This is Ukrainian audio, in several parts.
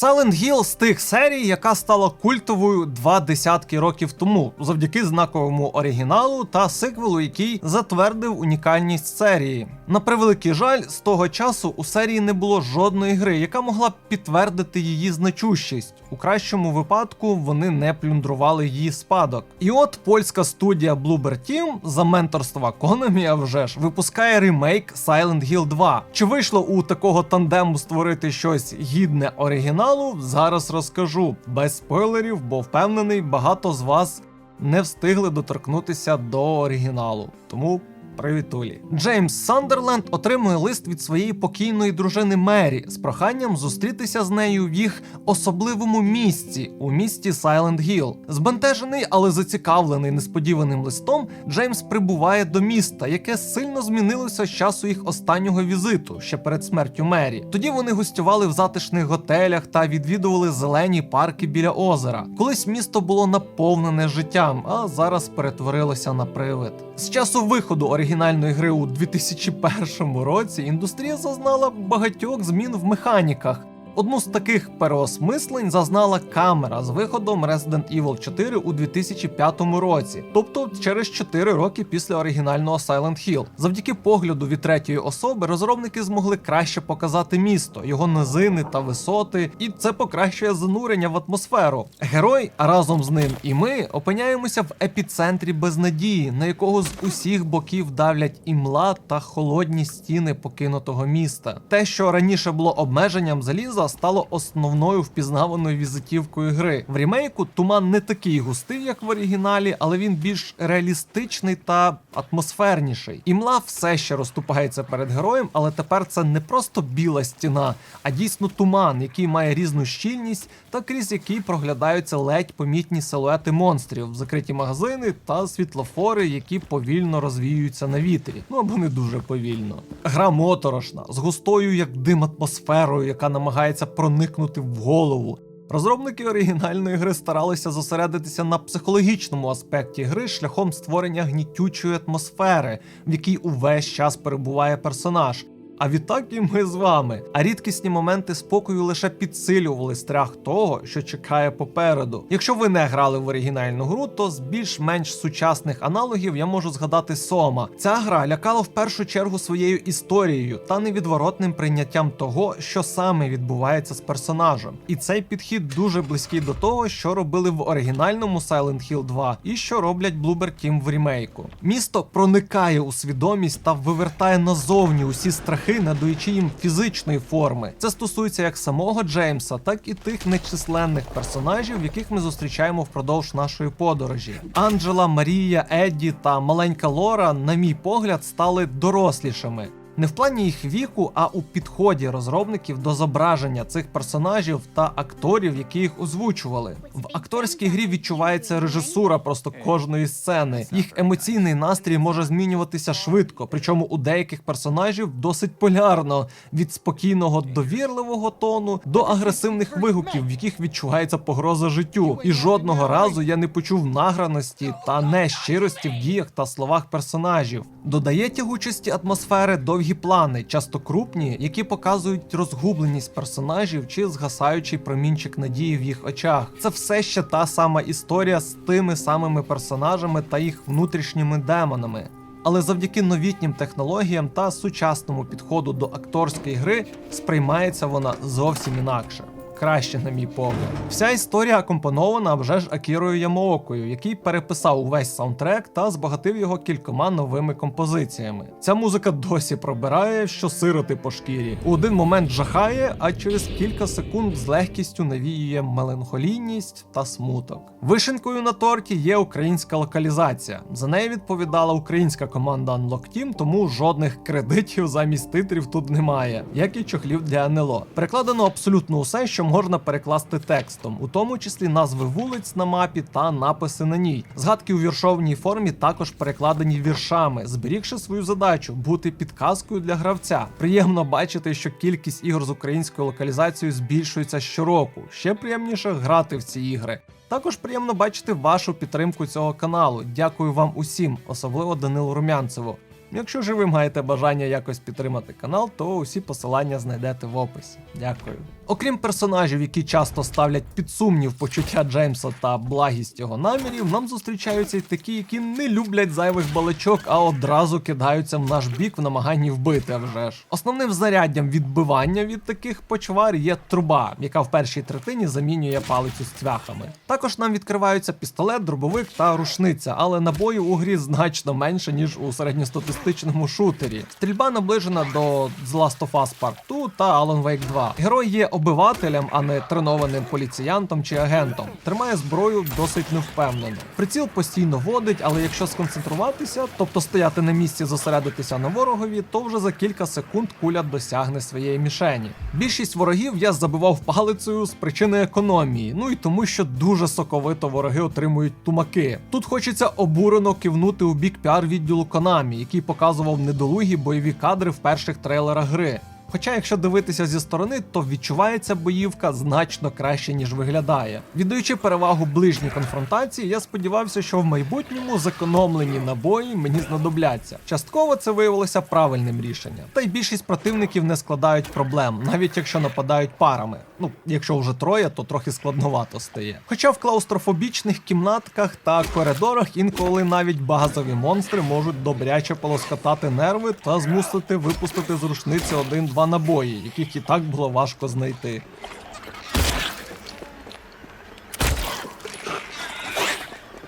Silent Hill з тих серій, яка стала культовою два десятки років тому, завдяки знаковому оригіналу та сиквелу, який затвердив унікальність серії. На превеликий жаль, з того часу у серії не було жодної гри, яка могла б підтвердити її значущість. У кращому випадку вони не плюндрували її спадок. І от польська студія Bloober Team за менторства Konami, а вже ж, випускає ремейк Silent Hill 2. Чи вийшло у такого тандему створити щось гідне оригіналу? Зараз розкажу без спойлерів, бо впевнений, багато з вас не встигли доторкнутися до оригіналу. Тому Привітулі. Джеймс Сандерленд отримує лист від своєї покійної дружини Мері з проханням зустрітися з нею в їх особливому місці у місті Сайленд Гіл. Збентежений, але зацікавлений несподіваним листом, Джеймс прибуває до міста, яке сильно змінилося з часу їх останнього візиту, ще перед смертю Мері. Тоді вони гостювали в затишних готелях та відвідували зелені парки біля озера. Колись місто було наповнене життям, а зараз перетворилося на привид. З часу виходу оригінальної гри у 2001 році індустрія зазнала багатьох змін в механіках. Одну з таких переосмислень зазнала камера з виходом Resident Evil 4 у 2005 році, тобто через 4 роки після оригінального Silent Hill. Завдяки погляду від третьої особи розробники змогли краще показати місто, його низини та висоти, і це покращує занурення в атмосферу. Герой, а разом з ним і ми опиняємося в епіцентрі безнадії, на якого з усіх боків давлять імла та холодні стіни покинутого міста. Те, що раніше було обмеженням заліза, стало основною впізнаваною візитівкою гри. В рімейку туман не такий густий, як в оригіналі, але він більш реалістичний та атмосферніший. Імла все ще розступається перед героєм, але тепер це не просто біла стіна, а дійсно туман, який має різну щільність та крізь який проглядаються ледь помітні силуети монстрів, закриті магазини та світлофори, які повільно розвіюються на вітрі. Ну або не дуже повільно. Гра моторошна, з густою як дим атмосферою, яка намагається проникнути в голову. Розробники оригінальної гри старалися зосередитися на психологічному аспекті гри шляхом створення гнітючої атмосфери, в якій увесь час перебуває персонаж. А відтак і ми з вами. А рідкісні моменти спокою лише підсилювали страх того, що чекає попереду. Якщо ви не грали в оригінальну гру, то з більш-менш сучасних аналогів я можу згадати Сома. Ця гра лякала в першу чергу своєю історією та невідворотним прийняттям того, що саме відбувається з персонажем. І цей підхід дуже близький до того, що робили в оригінальному Silent Hill 2 і що роблять Bloober Team в рімейку. Місто проникає у свідомість та вивертає назовні усі страхи надаючи їм фізичної форми. Це стосується як самого Джеймса, так і тих нечисленних персонажів, яких ми зустрічаємо впродовж нашої подорожі. Анджела, Марія, Едді та маленька Лора, на мій погляд, стали дорослішими. Не в плані їх віку, а у підході розробників до зображення цих персонажів та акторів, які їх озвучували. В акторській грі відчувається режисура просто кожної сцени. Їх емоційний настрій може змінюватися швидко, причому у деяких персонажів досить полярно від спокійного довірливого тону до агресивних вигуків, в яких відчувається погроза життю. І жодного разу я не почув награності та нещирості в діях та словах персонажів. Додає тягучості атмосфери довгі плани, часто крупні, які показують розгубленість персонажів чи згасаючий промінчик надії в їх очах. Це все ще та сама історія з тими самими персонажами та їх внутрішніми демонами. Але завдяки новітнім технологіям та сучасному підходу до акторської гри сприймається вона зовсім інакше. Краще, на мій погляд. Вся історія акомпонована вже ж Акірою Ямоокою, який переписав увесь саундтрек та збагатив його кількома новими композиціями. Ця музика досі пробирає, що сироти по шкірі. У один момент жахає, а через кілька секунд з легкістю навіює меланхолійність та смуток. Вишенкою на торті є українська локалізація. За неї відповідала українська команда Unlock Team, тому жодних кредитів замість титрів тут немає, як і чохлів для НЛО. Перекладено абсолютно усе, що можна перекласти текстом, у тому числі назви вулиць на мапі та написи на ній. Згадки у віршовній формі також перекладені віршами, зберігши свою задачу бути підказкою для гравця. Приємно бачити, що кількість ігор з українською локалізацією збільшується щороку. Ще приємніше грати в ці ігри. Також приємно бачити вашу підтримку цього каналу. Дякую вам усім, особливо Данилу Румянцеву. Якщо ж ви маєте бажання якось підтримати канал, то усі посилання знайдете в описі. Дякую. Окрім персонажів, які часто ставлять під сумнів почуття Джеймса та благість його намірів, нам зустрічаються й такі, які не люблять зайвих балачок, а одразу кидаються в наш бік в намаганні вбити. а Вже ж основним знаряддям відбивання від таких почвар є труба, яка в першій третині замінює палицю з цвяхами. Також нам відкриваються пістолет, дробовик та рушниця, але набою у грі значно менше ніж у середньостатистичному шутері. Стрільба наближена до The Last of Us Part 2 та Alan Wake 2. Герой є обивателем, а не тренованим поліціянтом чи агентом. Тримає зброю досить невпевнено. Приціл постійно водить, але якщо сконцентруватися, тобто стояти на місці, зосередитися на ворогові, то вже за кілька секунд куля досягне своєї мішені. Більшість ворогів я забивав палицею з причини економії, ну і тому, що дуже соковито вороги отримують тумаки. Тут хочеться обурено кивнути у бік піар відділу Konami, який показував недолугі бойові кадри в перших трейлерах гри. Хоча, якщо дивитися зі сторони, то відчувається боївка значно краще, ніж виглядає. Віддаючи перевагу ближній конфронтації, я сподівався, що в майбутньому зекономлені набої мені знадобляться. Частково це виявилося правильним рішенням. Та й більшість противників не складають проблем, навіть якщо нападають парами. Ну, якщо вже троє, то трохи складновато стає. Хоча в клаустрофобічних кімнатках та коридорах інколи навіть базові монстри можуть добряче полоскатати нерви та змусити випустити з рушниці один-два набої, яких і так було важко знайти.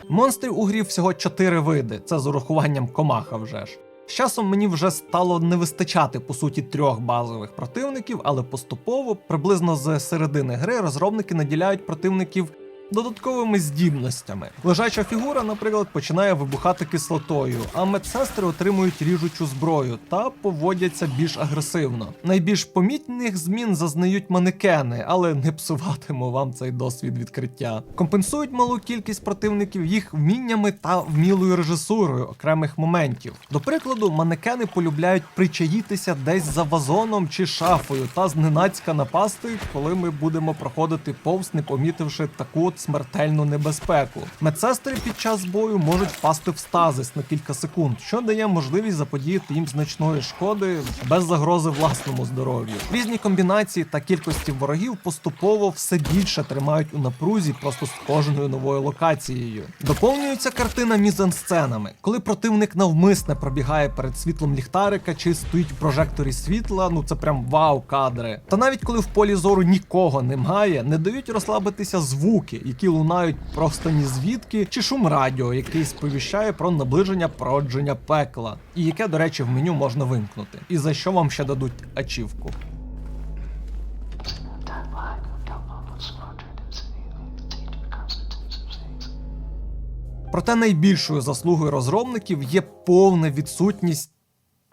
Монстрів у грі всього 4 види, це з урахуванням комаха вже ж. З часом мені вже стало не вистачати по суті трьох базових противників, але поступово, приблизно з середини гри, розробники наділяють противників додатковими здібностями. Лежача фігура, наприклад, починає вибухати кислотою, а медсестри отримують ріжучу зброю та поводяться більш агресивно. Найбільш помітних змін зазнають манекени, але не псуватиму вам цей досвід відкриття. Компенсують малу кількість противників їх вміннями та вмілою режисурою окремих моментів. До прикладу, манекени полюбляють причаїтися десь за вазоном чи шафою та зненацька напасти, коли ми будемо проходити повз, не помітивши таку от смертельну небезпеку. Медсестри під час бою можуть впасти в стазис на кілька секунд, що дає можливість заподіяти їм значної шкоди без загрози власному здоров'ю. Різні комбінації та кількості ворогів поступово все більше тримають у напрузі просто з кожною новою локацією. Доповнюється картина мізансценами, коли противник навмисне пробігає перед світлом ліхтарика чи стоїть в прожекторі світла. Ну це прям вау кадри. Та навіть коли в полі зору нікого немає, не дають розслабитися звуки, які лунають просто ні звідки, чи шум радіо, який сповіщає про наближення породження пекла, і яке, до речі, в меню можна вимкнути. І за що вам ще дадуть ачівку. Проте найбільшою заслугою розробників є повна відсутність.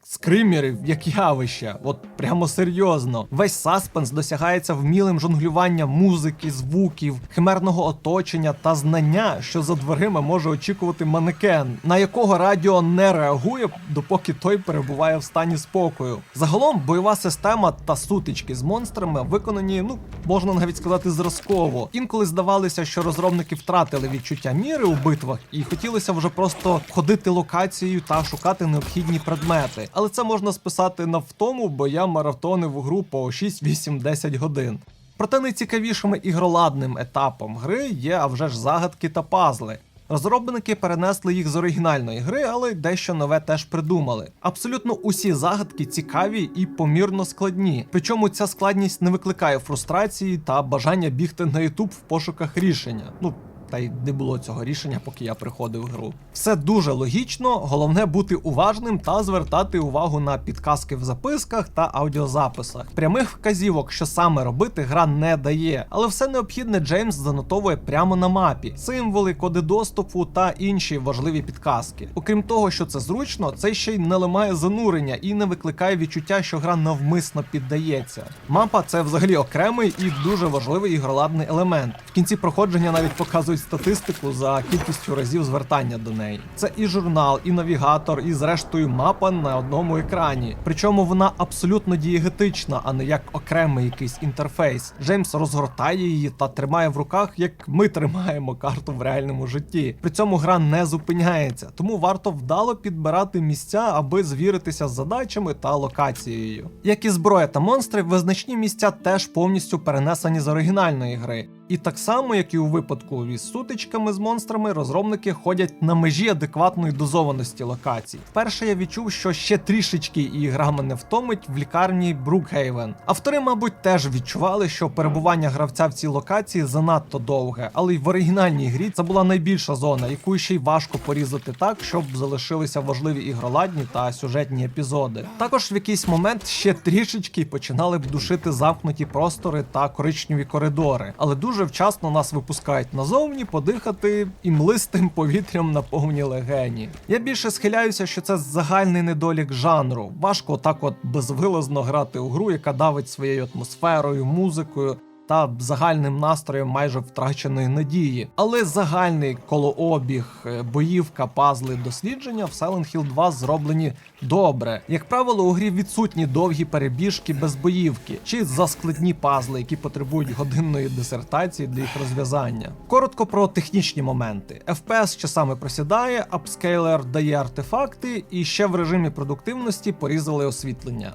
Скримерів як явище, от прямо серйозно. Весь саспенс досягається вмілим жонглюванням музики, звуків, химерного оточення та знання, що за дверима може очікувати манекен, на якого радіо не реагує, допоки той перебуває в стані спокою. Загалом бойова система та сутички з монстрами виконані, ну можна навіть сказати, зразково. Інколи здавалося, що розробники втратили відчуття міри у битвах і хотілося вже просто ходити локацією та шукати необхідні предмети. Але це можна списати на втому, бо я маратонив гру по 6, 8, 10 годин. Проте найцікавішим ігроладним етапом гри є а вже ж загадки та пазли. Розробники перенесли їх з оригінальної гри, але дещо нове теж придумали. Абсолютно усі загадки цікаві і помірно складні. Причому ця складність не викликає фрустрації та бажання бігти на YouTube в пошуках рішення. Ну. Та й не було цього рішення, поки я приходив в гру. Все дуже логічно, головне бути уважним та звертати увагу на підказки в записках та аудіозаписах. Прямих вказівок, що саме робити, гра не дає, але все необхідне Джеймс занотовує прямо на мапі: символи, коди доступу та інші важливі підказки. Окрім того, що це зручно, це ще й не ламає занурення і не викликає відчуття, що гра навмисно піддається. Мапа це взагалі окремий і дуже важливий ігроладний елемент. В кінці проходження навіть показують показують статистику за кількістю разів звертання до неї. Це і журнал, і навігатор, і зрештою мапа на одному екрані. Причому вона абсолютно дієгетична, а не як окремий якийсь інтерфейс. Джеймс розгортає її та тримає в руках, як ми тримаємо карту в реальному житті. При цьому гра не зупиняється, тому варто вдало підбирати місця, аби звіритися з задачами та локацією. Як і зброя та монстри, визначні місця теж повністю перенесені з оригінальної гри. І так само, як і у випадку із сутичками з монстрами, розробники ходять на межі адекватної дозованості локацій. Вперше я відчув, що ще трішечки і гра мене втомить в лікарні Брукгейвен. Автори, мабуть, теж відчували, що перебування гравця в цій локації занадто довге, але й в оригінальній грі це була найбільша зона, яку ще й важко порізати так, щоб залишилися важливі ігроладні та сюжетні епізоди. Також в якийсь момент ще трішечки починали б душити замкнуті простори та коричневі коридори, але дуже вчасно нас випускають назовні подихати і млистим повітрям на повні легені. Я більше схиляюся, що це загальний недолік жанру. Важко так от безвилазно грати у гру, яка давить своєю атмосферою, музикою. Та загальним настроєм майже втраченої надії. Але загальний колообіг, е, боївка, пазли, дослідження в Silent Hill 2 зроблені добре. Як правило, у грі відсутні довгі перебіжки без боївки чи заскладні пазли, які потребують годинної дисертації для їх розв'язання. Коротко про технічні моменти. FPS часами просідає, апскейлер дає артефакти, і ще в режимі продуктивності порізали освітлення.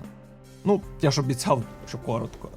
Ну, я ж обіцяв, що коротко.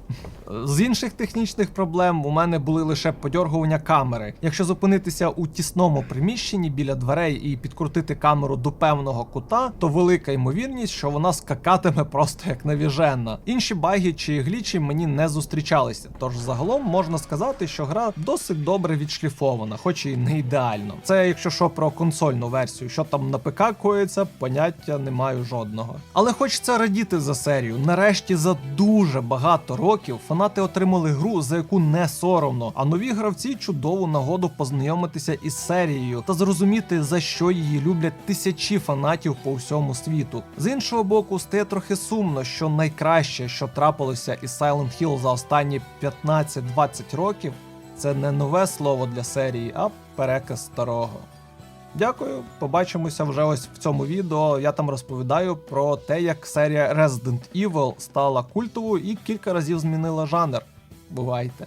З інших технічних проблем у мене були лише подьоргування камери. Якщо зупинитися у тісному приміщенні біля дверей і підкрутити камеру до певного кута, то велика ймовірність, що вона скакатиме просто як навіжена. Інші баги чи глічі мені не зустрічалися. Тож загалом можна сказати, що гра досить добре відшліфована, хоч і не ідеально. Це якщо що про консольну версію, що там на ПК коїться, поняття не маю жодного. Але хочеться радіти за серію. Нарешті за дуже багато років фанати отримали гру, за яку не соромно, а нові гравці чудову нагоду познайомитися із серією та зрозуміти, за що її люблять тисячі фанатів по всьому світу. З іншого боку, стає трохи сумно, що найкраще, що трапилося із Silent Hill за останні 15-20 років, це не нове слово для серії, а переказ старого. Дякую, побачимося вже ось в цьому відео. Я там розповідаю про те, як серія Resident Evil стала культовою і кілька разів змінила жанр. Бувайте!